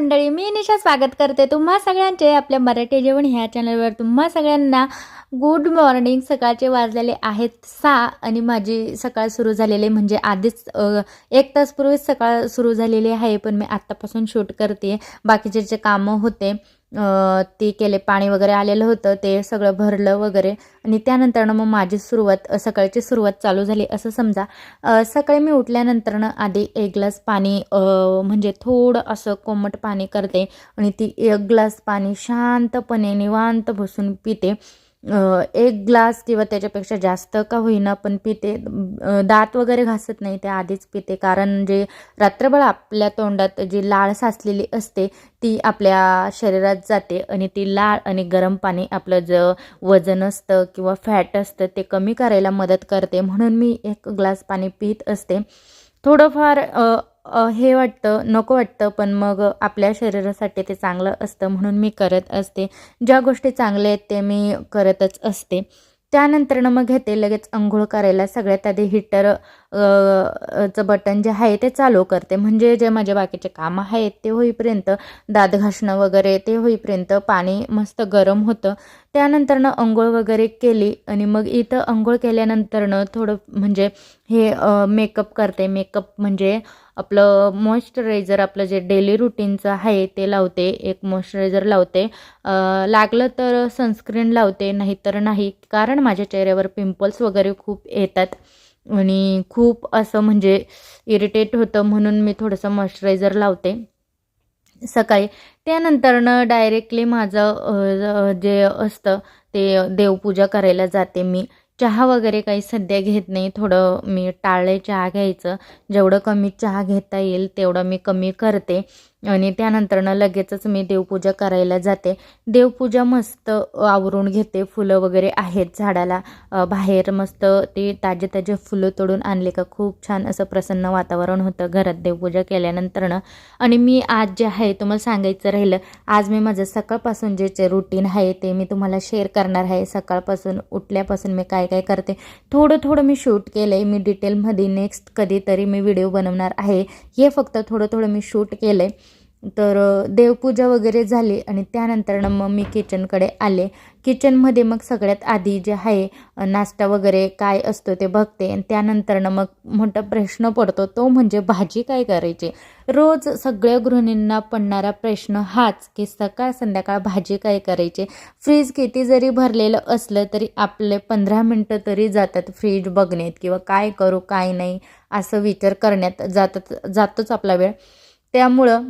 मंडळी मी निशा स्वागत करते तुम्हा सगळ्यांचे आपल्या मराठी जेवण ह्या चॅनलवर तुम्हा सगळ्यांना गुड मॉर्निंग सकाळचे वाजलेले आहेत सहा आणि माझी सकाळ सुरू झालेले आहे. म्हणजे आधीच एक तासपूर्वीच सकाळ सुरू झालेली आहे पण मी आत्तापासून शूट करते बाकीचे जे कामं होते ते केले पाणी वगैरे आलेलं होतं ते सगळं भरलं वगैरे. आणि त्यानंतरनं मग माझी सुरुवात सकाळची सुरुवात चालू झाली. असं समजा सकाळी मी उठल्यानंतरनं आधी एक ग्लास पाणी म्हणजे थोडं असं कोमट पाणी करते. आणि ती एक ग्लास पाणी शांतपणे निवांत बसून पिते. एक ग्लास किंवा त्याच्यापेक्षा जास्त का होईना पण पिते. दात वगैरे घासत नाही ते आधीच पिते. कारण जे रात्रभर आपल्या तोंडात जी लाळ साचलेली असते ती आपल्या शरीरात जाते आणि ती लाळ आणि गरम पाणी आपलं ज वजन असतं किंवा फॅट असतं ते कमी करायला मदत करते. म्हणून मी एक ग्लास पाणी पित असते. थोडंफार हे वाटतं नको वाटतं पण मग आपल्या शरीरासाठी ते चांगलं असतं म्हणून मी करत असते. ज्या गोष्टी चांगल्या आहेत ते मी करतच असते. त्यानंतरनं मग घेते लगेच अंघोळ करायला. सगळ्यात आधी हिटर चं बटन जे आहे ते चालू करते. म्हणजे जे माझे बाकीचे कामं आहेत ते होईपर्यंत दात घासणं वगैरे ते होईपर्यंत पाणी मस्त गरम होतं. त्यानंतरनं अंघोळ वगैरे केली आणि मग इथं अंघोळ केल्यानंतरनं थोडं म्हणजे हे मेकअप करते. मेकअप म्हणजे आपलं मॉइश्चरायझर आपलं जे डेली रुटीनचं आहे ते लावते एक मॉइश्चरायझर लावते. लागलं तर सनस्क्रीन लावते नाहीतर नाही कारण माझ्या चेहऱ्यावर पिंपल्स वगैरे खूप येतात. आणि खूप असं म्हणजे इरिटेट होतं म्हणून मी थोडंसं मॉइश्चरायझर लावते. सकाळी. त्यानंतरनं डायरेक्टली माझं जे असतं ते देवपूजा करायला जाते मी. चहा वगैरे काही सध्या घेत नाही. थोडं मी टाळले चहा घ्यायचं. जेवढं कमी चहा घेता येईल तेवढं मी कमी करते. आणि त्यानंतरनं लगेचच मी देवपूजा करायला जाते. देवपूजा मस्त आवरून घेते. फुलं वगैरे आहेत झाडाला. बाहेर मस्त ते ताजे ताजे फुलं तोडून आणले का खूप छान असं प्रसन्न वातावरण होतं घरात देवपूजा केल्यानंतरनं. आणि मी आज जे आहे तुम्हाला सांगायचं राहिलं आज मी माझं सकाळपासून जे रुटीन आहे ते मी तुम्हाला शेअर करणार आहे. सकाळपासून उठल्यापासून मी काय काय करते थोडं थोडं मी शूट केलं आहे मी डिटेलमध्ये नेक्स्ट कधीतरी मी व्हिडिओ बनवणार आहे. हे फक्त थोडं थोडं मी शूट केलं आहे तर देवपूजा वगैरे झाली आणि त्यानंतरनं मग मी किचनकडे आले. किचनमध्ये मग सगळ्यात आधी जे आहे नाश्ता वगैरे काय असतो ते बघते आणि त्यानंतरनं मग मोठा प्रश्न पडतो तो म्हणजे भाजी काय करायची? रोज सगळ्या गृहिणींना पडणारा प्रश्न हाच की सकाळ संध्याकाळ भाजी काय करायची? फ्रीज किती जरी भरलेलं असलं तरी आपले पंधरा मिनटं तरी जातात फ्रीज बघण्यात किंवा काय करू काय नाही असं विचार करण्यात जातात जातोच आपला वेळ. त्यामुळं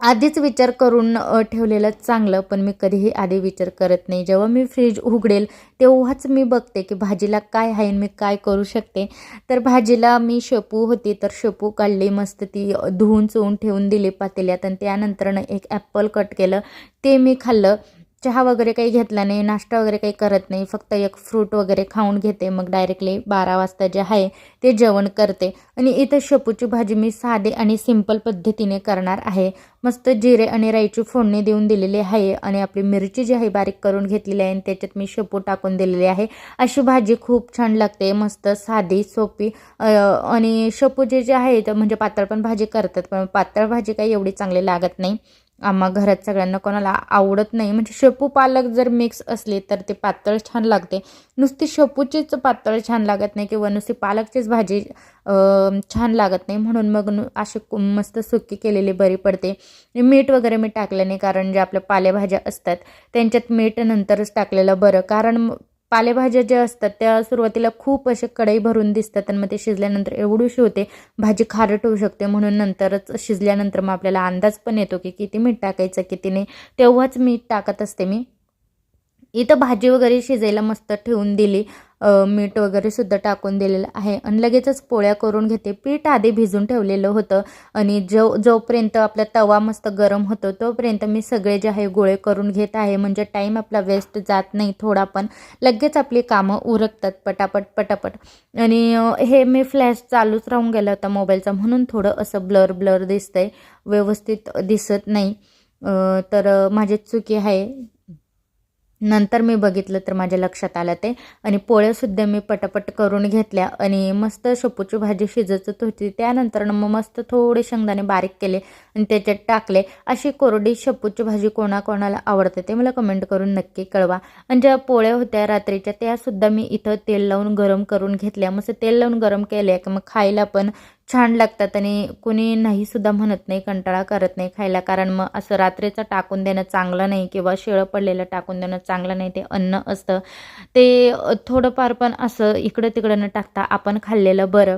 आधीच विचार करून ठेवलेलं चांगलं पण मी कधीही आधी विचार करत नाही. जेव्हा मी फ्रीज उघडेल तेव्हाच मी बघते की भाजीला काय आहे आणि मी काय करू शकते. तर भाजीला मी शेपू होती तर शेपू काढली मस्त ती धुवून चोवून ठेवून दिली पातेल्यात. आणि त्यानंतरनं एक ॲपल कट केलं ते मी खाल्लं. चहा वगैरे काही घेतला नाही नाश्ता वगैरे काही करत नाही फक्त एक फ्रूट वगैरे खाऊन घेते मग डायरेक्टली बारा वाजता जे आहे ते जेवण करते. आणि इथं शेपूची भाजी मी साधे आणि सिंपल पद्धतीने करणार आहे. मस्त जिरे आणि राईची फोडणी देऊन दिलेली आहे आणि आपली मिरची जी आहे बारीक करून घेतलेली आहे आणि त्याच्यात मी शेपू टाकून दिलेली आहे. अशी भाजी खूप छान लागते मस्त साधी सोपी. आणि शेपू जे जे आहे तर म्हणजे पातळ पण भाजी करतात पण पातळ भाजी काही एवढी चांगली लागत नाही. आम्हा घरात सगळ्यांना कोणाला आवडत नाही. म्हणजे शेपू पालक जर मिक्स असले तर ते पातळ छान लागते. नुसती शेपूचीच पातळ छान लागत नाही किंवा नुसती पालकचीच भाजी छान लागत नाही. म्हणून मग असे मस्त सुकी केलेली बरी पडते. मीठ वगैरे मी टाकलं नाही कारण जे आपल्या पालेभाज्या असतात त्यांच्यात मीठ नंतरच टाकलेलं बरं. कारण पालेभाज्या ज्या असतात त्या सुरुवातीला खूप असे कढई भरून दिसतात आणि मग ते शिजल्यानंतर एवढीशी होते भाजी खारट होऊ शकते. म्हणून नंतरच शिजल्यानंतर मग आपल्याला अंदाज पण येतो की किती मीठ टाकायचं किती नाही. तेव्हाच मीठ टाकत असते मी. इथं भाजी वगैरे शिजायला मस्त ठेवून दिली. मीठ वगैरे सुद्धा टाकून दिलेलं आहे. आणि लगेचच पोळ्या करून घेते. पीठ आधी भिजून ठेवलेलं होतं. आणि जो जोपर्यंत आपला तवा मस्त गरम होतो तोपर्यंत मी सगळे जे आहे गोळे करून घेत आहे. म्हणजे टाईम आपला वेस्ट जात नाही थोडा पण. लगेच आपली कामं उरकतात पटापट पटापट. आणि हे मी फ्लॅश चालूच राहून गेला होता मोबाईलचा. म्हणून थोडं असं ब्लर ब्लर दिसतंय. व्यवस्थित दिसत नाही. तर माझी चुकी आहे. नंतर मी बघितलं तर माझ्या लक्षात आलं ते. आणि पोळ्यासुद्धा मी पटापट करून घेतल्या आणि मस्त शेपूची भाजी शिजतच होती. त्यानंतर मग मस्त थोडे शेंगदाणे बारीक केले आणि त्याच्यात टाकले. अशी कोरडी शेपूची भाजी कोणाकोणाला आवडते ते मला कमेंट करून नक्की कळवा. आणि ज्या पोळ्या होत्या रात्रीच्या त्यासुद्धा मी इथं तेल लावून गरम करून घेतल्या. मस्त तेल लावून गरम केल्या की मग खायला पण छान लागतात आणि कुणी नाहीसुद्धा म्हणत नाही कंटाळा करत नाही खायला. कारण मग असं रात्रीचं टाकून देणं चांगलं नाही किंवा शेळं पडलेलं टाकून देणं चांगलं नाही ते अन्न असतं. ते थोडंफार पण असं इकडं तिकडं न टाकता आपण खाल्लेलं बरं.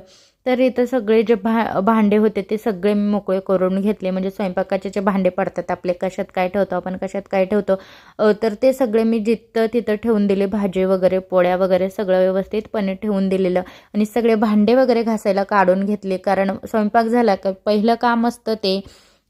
तर इथं सगळे जे भा भांडे होते ते सगळे मी मोकळे करून घेतले. म्हणजे स्वयंपाकाचे जे भांडे पडतात आपले कशात काय ठेवतो आपण कशात काय ठेवतो तर ते सगळे मी जिथं तिथं ठेवून दिले. भाजी वगैरे पोळ्या वगैरे सगळं व्यवस्थितपणे ठेवून दिलेलं. आणि सगळे भांडे वगैरे घासायला काढून घेतले. कारण स्वयंपाक झाला का पहिलं काम असतं ते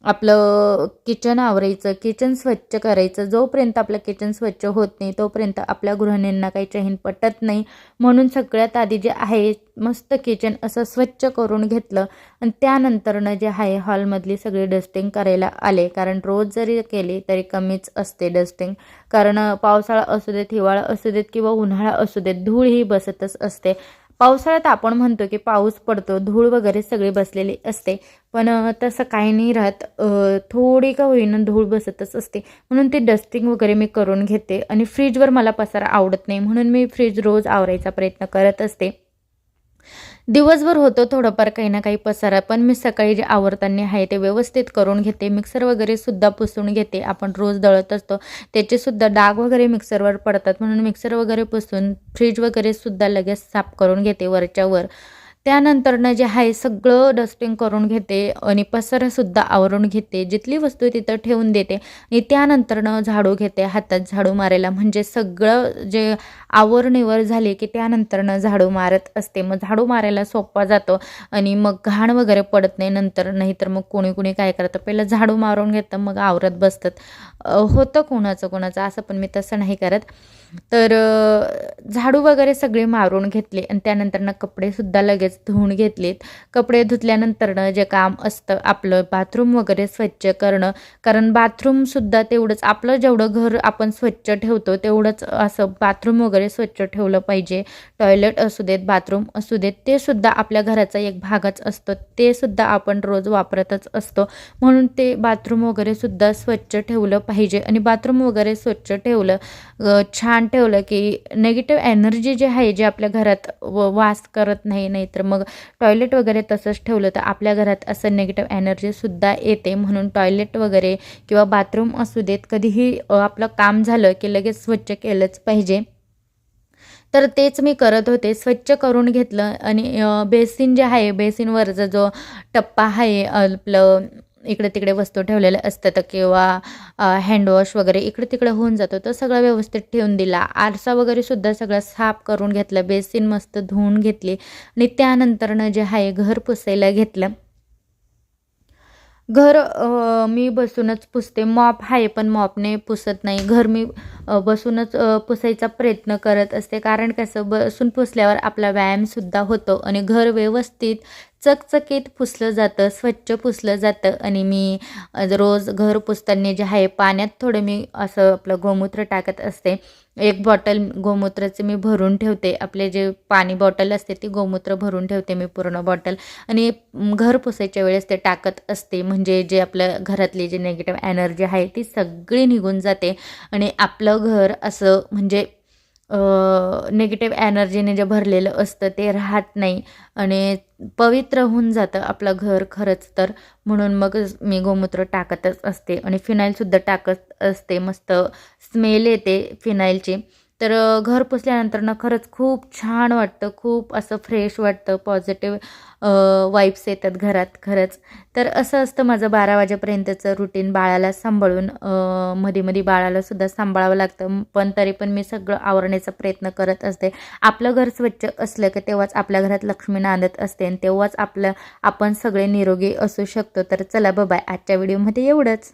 आपलं किचन आवरायचं किचन स्वच्छ करायचं. जोपर्यंत आपलं किचन स्वच्छ होत नाही तोपर्यंत आपल्या गृहिणींना काही चहीन पटत नाही. म्हणून सगळ्यात आधी जे आहे मस्त किचन असं स्वच्छ करून घेतलं. आणि त्यानंतरनं जे आहे हॉलमधली सगळी डस्टिंग करायला आले. कारण रोज जरी केली तरी कमीच असते डस्टिंग कारण पावसाळा असू देत हिवाळा असू देत किंवा उन्हाळा असू देत धूळ ही बसतच असते. पावसाळ्यात आपण म्हणतो की पाऊस पडतो धूळ वगैरे सगळी बसलेली असते. पण तसं काही नाही राहत. थोडी का होईना धूळ बसतच असते. म्हणून ते डस्टिंग वगैरे मी करून घेते. आणि फ्रीजवर मला पसारा आवडत नाही. म्हणून मी फ्रीज रोज आवरायचा प्रयत्न करत असते. दिवसभर होतो थोडंफार काही ना काही पसारा पण मी सकाळी जे आवडताना आहे ते व्यवस्थित करून घेते. मिक्सर वगैरे सुद्धा पुसून घेते. आपण रोज दळत असतो. त्याचे सुद्धा डाग वगैरे मिक्सरवर पडतात. म्हणून मिक्सर वगैरे पुसून फ्रीज वगैरे सुद्धा लगेच साफ करून घेते वरच्यावर. त्यानंतरनं जे आहे सगळं डस्टिंग करून घेते आणि पसरंसुद्धा आवरून घेते. जिथली वस्तू तिथं ठेवून देते आणि त्यानंतरनं झाडू घेते हातात झाडू मारायला. म्हणजे सगळं जे आवरणीवर झाले की त्यानंतरनं झाडू मारत असते. मग झाडू मारायला सोपा जातो आणि मग घाण वगैरे पडत नाही. नंतर नाही तर मग कोणी कोणी काय करतं? पहिलं झाडू मारून घेतं मग आवरत बसतात. होतं कोणाचं कोणाचं? असं पण मी तसं नाही करत. तर झाडू वगैरे सगळे मारून घेतले आणि त्यानंतरनं कपडेसुद्धा लगेच धुवून घेतलेत. कपडे धुतल्यानंतरनं जे काम असतं आपलं बाथरूम वगैरे स्वच्छ करणं कारण बाथरूमसुद्धा तेवढंच आपलं जेवढं घर आपण स्वच्छ ठेवतो तेवढंच असं बाथरूम वगैरे स्वच्छ ठेवलं पाहिजे. टॉयलेट असू देत बाथरूम असू देत ते सुद्धा आपल्या घराचा एक भागच असतो. ते सुद्धा आपण रोज वापरतच असतो. म्हणून ते बाथरूम वगैरे सुद्धा स्वच्छ ठेवलं पाहिजे. आणि बाथरूम वगैरे स्वच्छ ठेवलं छान ठेवलं की नेगेटिव्ह एनर्जी जे आहे जे आपल्या घरात व वास करत नाही नाहीतर मग टॉयलेट वगैरे तसंच ठेवलं तर आपल्या घरात असं नेगेटिव्ह एनर्जीसुद्धा येते. म्हणून टॉयलेट वगैरे किंवा बाथरूम असू देत कधीही आपलं काम झालं की लगेच स्वच्छ केलंच पाहिजे. तर तेच मी करत होते. स्वच्छ करून घेतलं आणि बेसिन जे आहे बेसिनवरचा जो टप्पा आहे आपलं इकडे तिकडे वस्तू ठेवलेल्या असतात किंवा हँडवॉश वगैरे इकडे तिकडे होऊन जातो. तो सगळं व्यवस्थित ठेवून दिला. आरसा वगैरे सुद्धा सगळं साफ करून घेतलं. बेसिन मस्त धुवून घेतली. आणि त्यानंतरनं जे आहे घर पुसायला घेतलं. घर मी बसूनच पुसते. मॉप आहे पण मॉपने पुसत नाही. घर मी बसूनच पुसायचा प्रयत्न करत असते. कारण कसं बसून पुसल्यावर आपला व्यायामसुद्धा होतो. आणि घर व्यवस्थित चकचकीत पुसलं जातं स्वच्छ पुसलं जातं. आणि मी रोज घर पुसताना जे आहे पाण्यात थोडं मी असं आपलं गोमूत्र टाकत असते. एक बॉटल गोमूत्राचं मी भरून ठेवते. आपले जे पाणी बॉटल असते ती गोमूत्र भरून ठेवते मी पूर्ण बॉटल. आणि घर पुसायच्या वेळेस ते टाकत असते. म्हणजे जे आपलं घरातली जी नेगेटिव्ह एनर्जी आहे ती सगळी निघून जाते. आणि आपलं घर असं म्हणजे निगेटिव्ह एनर्जीने जे भरलेलं असतं ते राहत नाही. आणि पवित्र होऊन जातं आपलं घर खरंच तर. म्हणून मग मी गोमूत्र टाकतच असते. आणि फिनाईलसुद्धा टाकत असते. मस्त स्मेल येते फिनाईलची तर घर पुसल्यानंतर ना खरंच खूप छान वाटतं खूप असं फ्रेश वाटतं पॉझिटिव्ह वाईब्स येतात घरात खरंच. तर असं असतं माझं बारा वाजेपर्यंतचं रुटीन बाळाला सांभाळून मध्ये मध्ये बाळालासुद्धा सांभाळावं लागतं. पण तरी पण मी सगळं आवरण्याचा प्रयत्न करत असते. आपलं घर स्वच्छ असलं की तेव्हाच आपल्या घरात लक्ष्मी नांदत असते आणि तेव्हाच आपलं आपण सगळे निरोगी असू शकतो. तर चला बाय आजच्या व्हिडिओमध्ये एवढंच.